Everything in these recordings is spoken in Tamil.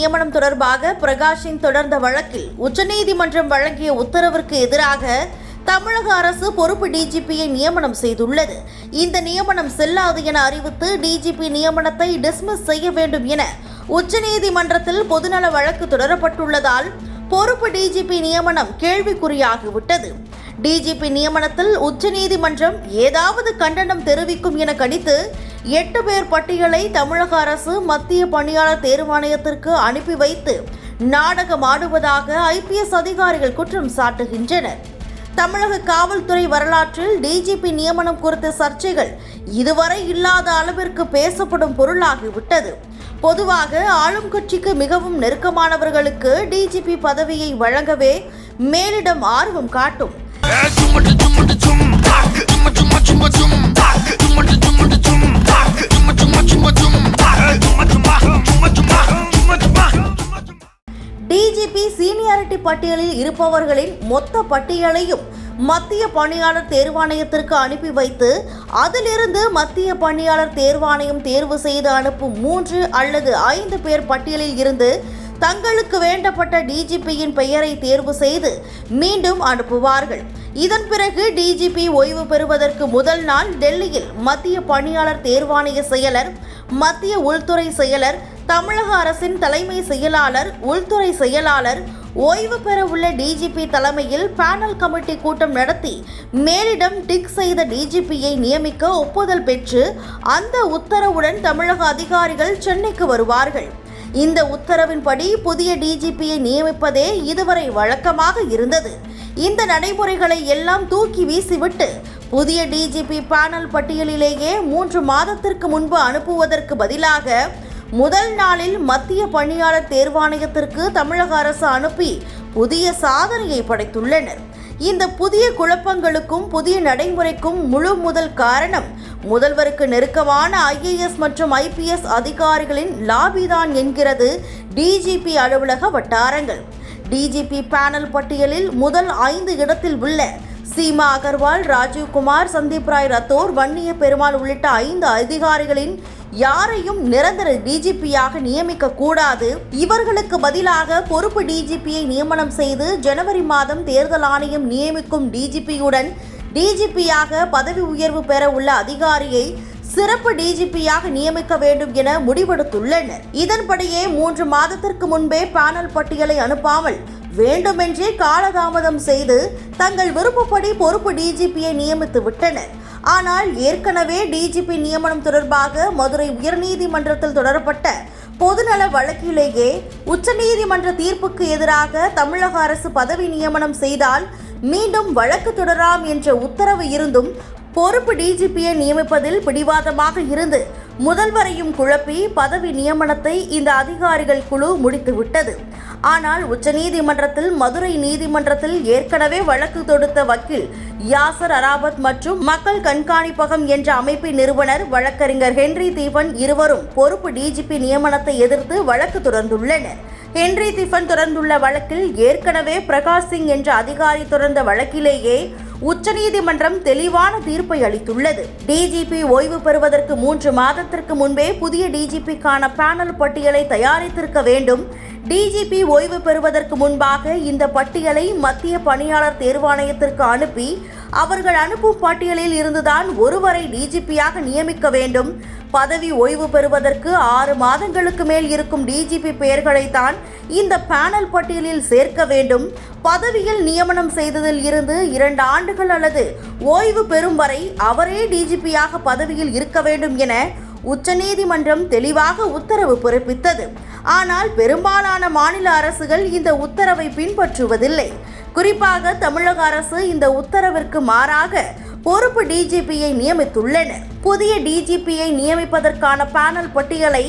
நியமனம் தொடர்பாக பிரகாஷின் தொடர்ந்த வழக்கில் உச்சநீதிமன்றம் வழங்கிய உத்தரவிற்கு எதிராக தமிழக அரசு பொறுப்பு டிஜிபியை நியமனம் செய்துள்ளது. இந்த நியமனம் செல்லாது என அறிவித்து டிஜிபி நியமனத்தை டிஸ்மிஸ் செய்ய வேண்டும் என உச்சநீதிமன்றத்தில் பொதுநல வழக்கு தொடரப்பட்டுள்ளதால் பொறுப்பு டிஜிபி நியமனம் கேள்விக்குறியாகிவிட்டது. டிஜிபி நியமனத்தில் உச்சநீதிமன்றம் ஏதாவது கண்டனம் தெரிவிக்கும் என கணித்து எட்டு பேர் பட்டியலை தமிழக அரசு மத்திய பணியாளர் தேர்வாணையத்திற்கு அனுப்பி வைத்து நாடகம் ஆடுவதாக ஐபிஎஸ் அதிகாரிகள் குற்றம் சாட்டுகின்றனர் தமிழக காவல்துறை வரலாற்றில் டிஜிபி நியமனம் குறித்த சர்ச்சைகள் இதுவரை இல்லாத அளவிற்கு பேசப்படும் பொருளாகிவிட்டது பொதுவாக ஆளும் கட்சிக்கு மிகவும் நெருக்கமானவர்களுக்கு டிஜிபி பதவியை வழங்கவே மேலிடம் ஆர்வம் காட்டும் டிஜிபி சீனியாரிட்டி பட்டியலில் இருப்பவர்களின் மொத்த பட்டியலையும் மத்திய பணியாளர் தேர்வாணையத்திற்கு அனுப்பி வைத்து அதிலிருந்து மத்திய பணியாளர் தேர்வாணையம் தேர்வு செய்து அனுப்பும் மூன்று அல்லது ஐந்து பேர் பட்டியலில் இருந்து தங்களுக்கு வேண்டப்பட்ட டிஜிபியின் பெயரை தேர்வு செய்து மீண்டும் அனுப்புவார்கள். இதன் பிறகு டிஜிபி ஓய்வு பெறுவதற்கு முதல் நாள் டெல்லியில் மத்திய பணியாளர் தேர்வாணைய செயலர் மத்திய உள்துறை செயலர் தமிழக அரசின் தலைமை செயலாளர் உள்துறை செயலாளர் ஓய்வு பெற உள்ள டிஜிபி தலைமையில் பேனல் கமிட்டி கூட்டம் நடத்தி மேலிடம் டிக் செய்த டிஜிபியை நியமிக்க ஒப்புதல் பெற்று அந்த உத்தரவுடன் தமிழக அதிகாரிகள் சென்னைக்கு வருவார்கள். இந்த உத்தரவின்படி புதிய டிஜிபியை நியமிப்பதே இதுவரை வழக்கமாக இருந்தது. இந்த நடைமுறைகளை எல்லாம் தூக்கி வீசிவிட்டு புதிய டிஜிபி பேனல் பட்டியலிலேயே மூன்று மாதத்திற்கு முன்பு அனுப்புவதற்கு பதிலாக முதல் நாளில் மத்திய பணியாளர் தேர்வாணையத்திற்கு தமிழக அரசு அனுப்பி புதிய சாதனையை படைத்துள்ளனர். இந்த புதிய குழப்பங்களுக்கும் புதிய நடைமுறைக்கும் முழு முதல் காரணம் முதல்வருக்கு நெருக்கமான ஐஏஎஸ் மற்றும் ஐபிஎஸ் அதிகாரிகளின் லாபிதான் என்கிறது டிஜிபி அலுவலக வட்டாரங்கள். டிஜிபி பேனல் பட்டியலில் முதல் ஐந்து இடத்தில் உள்ள சீமா அகர்வால் ராஜீவ்குமார் சந்தீப் ராய் ரத்தோர் வன்னிய பெருமாள் உள்ளிட்ட ஐந்து அதிகாரிகளின் யாரையும் நிரந்தர டிஜிபியாக நியமிக்க கூடாது இவர்களுக்கு பதிலாக பொறுப்பு டிஜிபியை நியமனம் செய்து ஜனவரி மாதம் தேர்தல் ஆணையம் நியமிக்கும் டிஜிபியுடன் டிஜிபியாக பதவி உயர்வு பெற உள்ள அதிகாரியை சிறப்பு டிஜிபியாக நியமிக்க வேண்டும் என முடிவெடுத்துள்ளனர். இதன்படியே மூன்று மாதத்திற்கு முன்பே பேனல் பட்டியலை அனுப்பாமல் வேண்டுமென்றே காலதாமதம் செய்து தங்கள் விருப்பப்படி பொறுப்பு டிஜிபியை நியமித்து விட்டனர். ஆனால் ஏற்கனவே டிஜிபி நியமனம் தொடர்பாக மதுரை உயர்நீதிமன்றத்தில் தொடரப்பட்ட பொதுநல வழக்கிலேயே உச்சநீதிமன்ற தீர்ப்புக்கு எதிராக தமிழக அரசு பதவி நியமனம் செய்தால் மீண்டும் வழக்கு தொடராம் என்ற உத்தரவு இருந்தும் பொறுப்பு டிஜிபியை நியமிப்பதில் பிடிவாதமாக இருந்து முதல்வரையும் குழப்பி பதவி நியமனத்தை இந்த அதிகாரிகள் குழு முடித்துவிட்டது. ஆனால் உச்சநீதிமன்றத்தில் மதுரை நீதிமன்றத்தில் ஏற்கனவே வழக்கு தொடுத்த வக்கீல் யாசர் அராபத் மற்றும் மக்கள் கண்காணிப்பகம் என்ற அமைப்பின் நிறுவனர் வழக்கறிஞர் ஹென்றி தீபன் இருவரும் பொறுப்பு டிஜிபி நியமனத்தை எதிர்த்து வழக்கு தொடர்ந்துள்ளனர். ஹென்றி தீபன் தொடர்ந்துள்ள வழக்கில் ஏற்கனவே பிரகாஷ் சிங் என்ற அதிகாரி தொடர்ந்த வழக்கிலேயே உச்சநீதிமன்றம் தெளிவான தீர்ப்பை அளித்துள்ளது. டிஜிபி ஓய்வு பெறுவதற்கு மூன்று மாதத்திற்கு முன்பே புதிய டிஜிபிக்கான பேனல் பட்டியலை தயாரித்திருக்க வேண்டும். டிஜிபி ஓய்வு பெறுவதற்கு முன்பாக இந்த பட்டியலை மத்திய பணியாளர் தேர்வாணையத்திற்கு அனுப்பி அவர்கள் அனுப்பும் பட்டியலில் இருந்துதான் ஒருவரை டிஜிபியாக நியமிக்க வேண்டும். பதவி ஓய்வு பெறுவதற்கு ஆறு மாதங்களுக்கு மேல் இருக்கும் டிஜிபி பெயர்களைத்தான் இந்த பேனல் பட்டியலில் சேர்க்க வேண்டும். பதவியில் நியமனம் செய்ததில் இருந்து இரண்டு ஆண்டுகள் அல்லது ஓய்வு பெறும் வரை அவரே டிஜிபியாக பதவியில் இருக்க வேண்டும் என உச்சநீதிமன்றம் தெளிவாக உத்தரவு பிறப்பித்தது. ஆனால் பெரும்பாலான மாநில அரசுகள் இந்த உத்தரவை பின்பற்றுவதில்லை. குறிப்பாக தமிழக அரசு இந்த உத்தரவிற்கு மாறாக பொறுப்பு டிஜிபியை நியமித்துள்ளனர். புதிய டிஜிபியை நியமிப்பதற்கான பேனல் பட்டியலை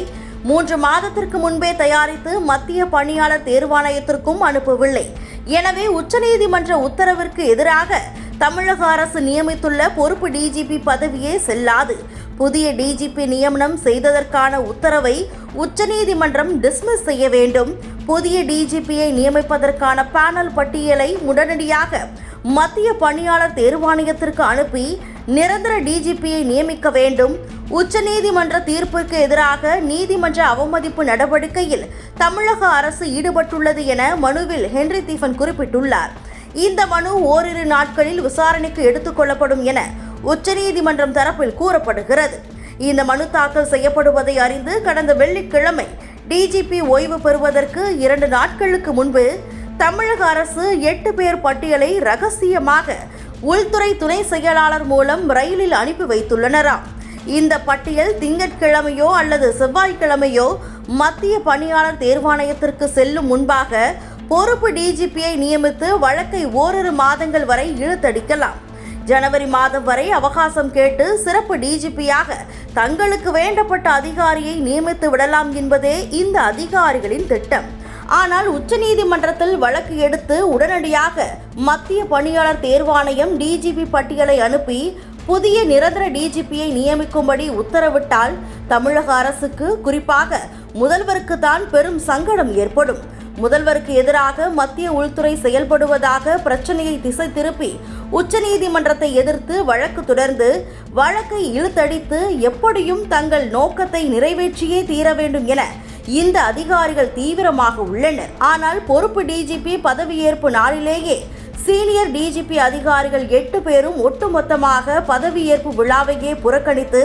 மூன்று மாதத்திற்கு முன்பே தயாரித்து மத்திய பணியாளர் தேர்வாணையத்திற்கும் அனுப்பவில்லை. எனவே உச்சநீதிமன்ற உத்தரவிற்கு எதிராக தமிழக அரசு நியமித்துள்ள பொறுப்பு டிஜிபி பதவியே செல்லாது. புதிய டிஜிபி நியமனம் செய்ததற்கான உத்தரவை உச்சநீதிமன்றம் டிஸ்மிஸ் செய்ய வேண்டும். புதிய டிஜிபியை நியமிப்பதற்கான பேனல் பட்டியலை உடனடியாக மத்திய பணியாளர் தேர்வாணையத்திற்கு அனுப்பி நிரந்தர டிஜிபியை நியமிக்க வேண்டும். உச்சநீதிமன்ற தீர்ப்பிற்கு எதிராக நீதிமன்ற அவமதிப்பு நடவடிக்கையில் தமிழக அரசு ஈடுபட்டுள்ளது என மனுவில் ஹென்றி தீபன் குறிப்பிட்டுள்ளார். இந்த மனு ஓரிரு நாட்களில் விசாரணைக்கு எடுத்துக்கொள்ளப்படும் என உச்சநீதிமன்றம் தரப்பில் கூறப்படுகிறது. இந்த மனு தாக்கல் செய்யப்படுவதை அறிந்து கடந்த வெள்ளிக்கிழமை டிஜிபி ஓய்வு பெறுவதற்கு இரண்டு நாட்களுக்கு முன்பு தமிழக அரசு எட்டு பேர் பட்டியலை ரகசியமாக உள்துறை துணை செயலாளர் மூலம் ரயிலில் அனுப்பி வைத்துள்ளனராம். இந்த பட்டியல் திங்கட்கிழமையோ அல்லது செவ்வாய்க்கிழமையோ மத்திய பணியாளர் தேர்வாணையத்திற்கு செல்லும் முன்பாக பொறுப்பு டிஜிபியை நியமித்து வழக்கை ஓரிரு மாதங்கள் வரை இழுத்தடிக்கலாம். ஜனவரி மாதம் வரை அவகாசம் கேட்டு சிறப்பு டிஜிபியாக தங்களுக்கு வேண்டப்பட்ட அதிகாரியை நியமித்து விடலாம் என்பதே இந்த அதிகாரிகளின் திட்டம். ஆனால் உச்சநீதிமன்றத்தில் வழக்கு எடுத்து உடனடியாக மத்திய பணியாளர் தேர்வாணையம் டிஜிபி பட்டியலை அனுப்பி புதிய நிரந்தர டிஜிபியை நியமிக்கும்படி உத்தரவிட்டால் தமிழக அரசுக்கு குறிப்பாக முதல்வருக்கு தான் பெரும் சங்கடம் ஏற்படும். முதல்வருக்கு எதிராக மத்திய உள்துறை செயல்படுவதாக பிரச்சனையை திசை திருப்பி உச்சநீதிமன்றத்தை எதிர்த்து வழக்கு தொடர்ந்து வழக்கை இழுத்தடித்து எப்படியும் தங்கள் நோக்கத்தை நிறைவேற்றியே தீர வேண்டும் என இந்த அதிகாரிகள் தீவிரமாக உள்ளனர். ஆனால் பொறுப்பு டிஜிபி பதவியேற்பு நாளிலேயே சீனியர் டிஜிபி அதிகாரிகள் எட்டு பேரும் ஒட்டுமொத்தமாக பதவியேற்பு விழாவையே புறக்கணித்து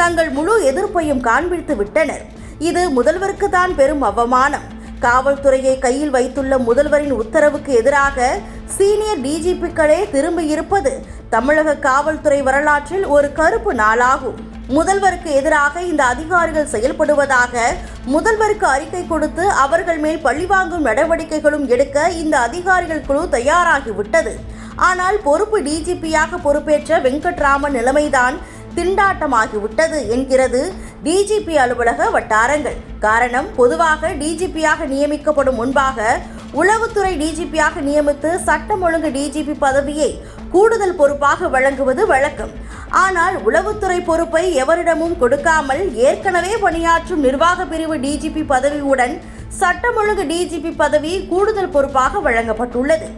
தங்கள் முழு எதிர்ப்பையும் காண்பித்து விட்டனர். இது முதல்வருக்கு தான் பெரும் அவமானம். காவல்துறையை கையில் வைத்துள்ள முதல்வரின் உத்தரவுக்கு எதிராக சீனியர் டிஜிபிக்களே திரும்பியிருப்பது தமிழக காவல்துறை வரலாற்றில் ஒரு கருப்பு நாளாகும். முதல்வருக்கு எதிராக இந்த அதிகாரிகள் செயல்படுவதாக முதல்வருக்கு அறிக்கை கொடுத்து அவர்கள் மேல் பழிவாங்கும் நடவடிக்கைகளும் எடுக்க இந்த அதிகாரிகள் குழு தயாராகிவிட்டது. ஆனால் பொறுப்பு டிஜிபியாக பொறுப்பேற்ற வெங்கட்ராமன் நிலைமைதான் திண்டாட்டமாகிவிட்டது என்கிறது டிஜிபி அலுவலக வட்டாரங்கள். காரணம் பொதுவாக டிஜிபியாக நியமிக்கப்படும் முன்பாக உளவுத்துறை டிஜிபியாக நியமித்து சட்டம் ஒழுங்கு டிஜிபி பதவியை கூடுதல் பொறுப்பாக வழங்குவது வழக்கம். ஆனால் உளவுத்துறை பொறுப்பை எவரிடமும் கொடுக்காமல் ஏற்கனவே பணியாற்றும் நிர்வாக பிரிவு டிஜிபி பதவியுடன் சட்டம் ஒழுங்கு டிஜிபி பதவி கூடுதல் பொறுப்பாக வழங்கப்பட்டுள்ளது.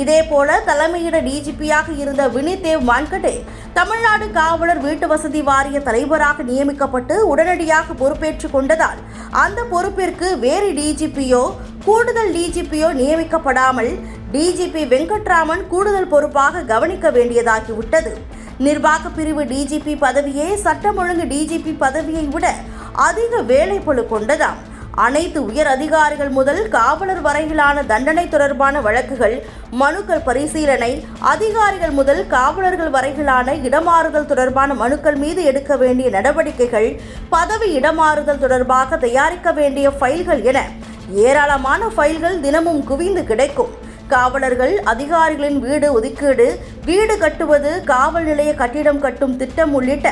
இதேபோல தலைமையிட டிஜிபியாக இருந்த வினிதேவ் வான்கடே தமிழ்நாடு காவலர் வீட்டு வசதி வாரிய தலைவராக நியமிக்கப்பட்டு உடனடியாக பொறுப்பேற்றுக் கொண்டதால் அந்த பொறுப்பிற்கு வேறு டிஜிபியோ கூடுதல் டிஜிபியோ நியமிக்கப்படாமல் டிஜிபி வெங்கட்ராமன் கூடுதல் பொறுப்பாக கவனிக்க வேண்டியதாகிவிட்டது. நிர்வாக பிரிவு டிஜிபி பதவியே சட்டம் ஒழுங்கு டிஜிபி பதவியை விட அதிக வேலைப்பழு கொண்டதாம். அனைத்து உயர் அதிகாரிகள் முதல் காவலர் வரையிலான தண்டனை தொடர்பான வழக்குகள் மனுக்கள் பரிசீலனை அதிகாரிகள் முதல் காவலர்கள் வரையிலான இடமாறுதல் தொடர்பான மனுக்கள் மீது எடுக்க வேண்டிய நடவடிக்கைகள் பதவி இடமாறுதல் தொடர்பாக தயாரிக்க வேண்டிய ஃபைல்கள் என ஏராளமான ஃபைல்கள் தினமும் குவிந்து கிடைக்கும். காவலர்கள் அதிகாரிகளின் வீடு ஒதுக்கீடு வீடு கட்டுவது காவல் நிலைய கட்டிடம் கட்டும் திட்டம் உள்ளிட்ட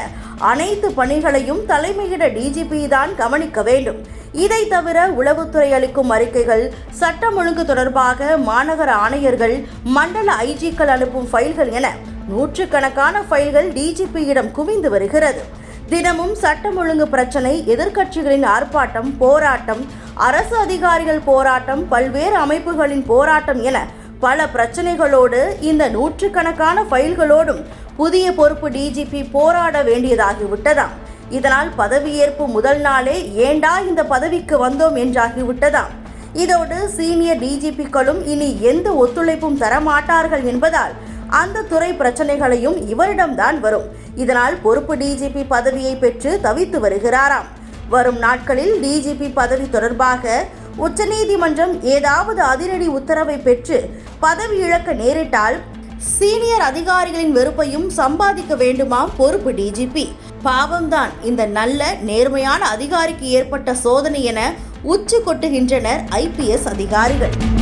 அனைத்து பணிகளையும் தலைமையிட டிஜிபி தான் கவனிக்க வேண்டும். இதை தவிர உளவுத்துறை அளிக்கும் அறிக்கைகள் சட்டம் ஒழுங்கு தொடர்பாக மாநகர ஆணையர்கள் மண்டல ஐஜிக்கள் அனுப்பும் ஃபைல்கள் என நூற்றுக்கணக்கான ஃபைல்கள் டிஜிபியிடம் குவிந்து வருகிறது. தினமும் சட்டம் ஒழுங்கு பிரச்சனை எதிர்க்கட்சிகளின் ஆர்ப்பாட்டம் போராட்டம் அரசு அதிகாரிகள் போராட்டம் பல்வேறு அமைப்புகளின் போராட்டம் என பல பிரச்சனைகளோடு இந்த நூற்றுக்கணக்கான ஃபைல்களோடும் புதிய பொறுப்பு டிஜிபி போராட வேண்டியதாகிவிட்டதாம். இதனால் பதவியேற்பு முதல் நாளே ஏண்டா இந்த பதவிக்கு வந்தோம் என்றாகிவிட்டதாம் இதோடு சீனியர் டிஜிபிக்களும் இனி எந்த ஒத்துழைப்பும் தரமாட்டார்கள் என்பதால் அந்த துறை பிரச்சனைகளையும் இவரிடம்தான் வரும். இதனால் பொறுப்பு டிஜிபி பதவியை பெற்று தவித்து வருகிறாராம். வரும் நாட்களில் டிஜிபி பதவி தொடர்பாக உச்சநீதிமன்றம் ஏதாவது அதிரடி உத்தரவை பெற்று பதவி இழக்க நேரிட்டால் சீனியர் அதிகாரிகளின் வெறுப்பையும் சம்பாதிக்க வேண்டுமாம் பொறுப்பு டிஜிபி பாவம்தான். இந்த நல்ல நேர்மையான அதிகாரிக்கு ஏற்பட்ட சோதனை என உச்சு கொட்டுகின்றனர் ஐபிஎஸ் அதிகாரிகள்.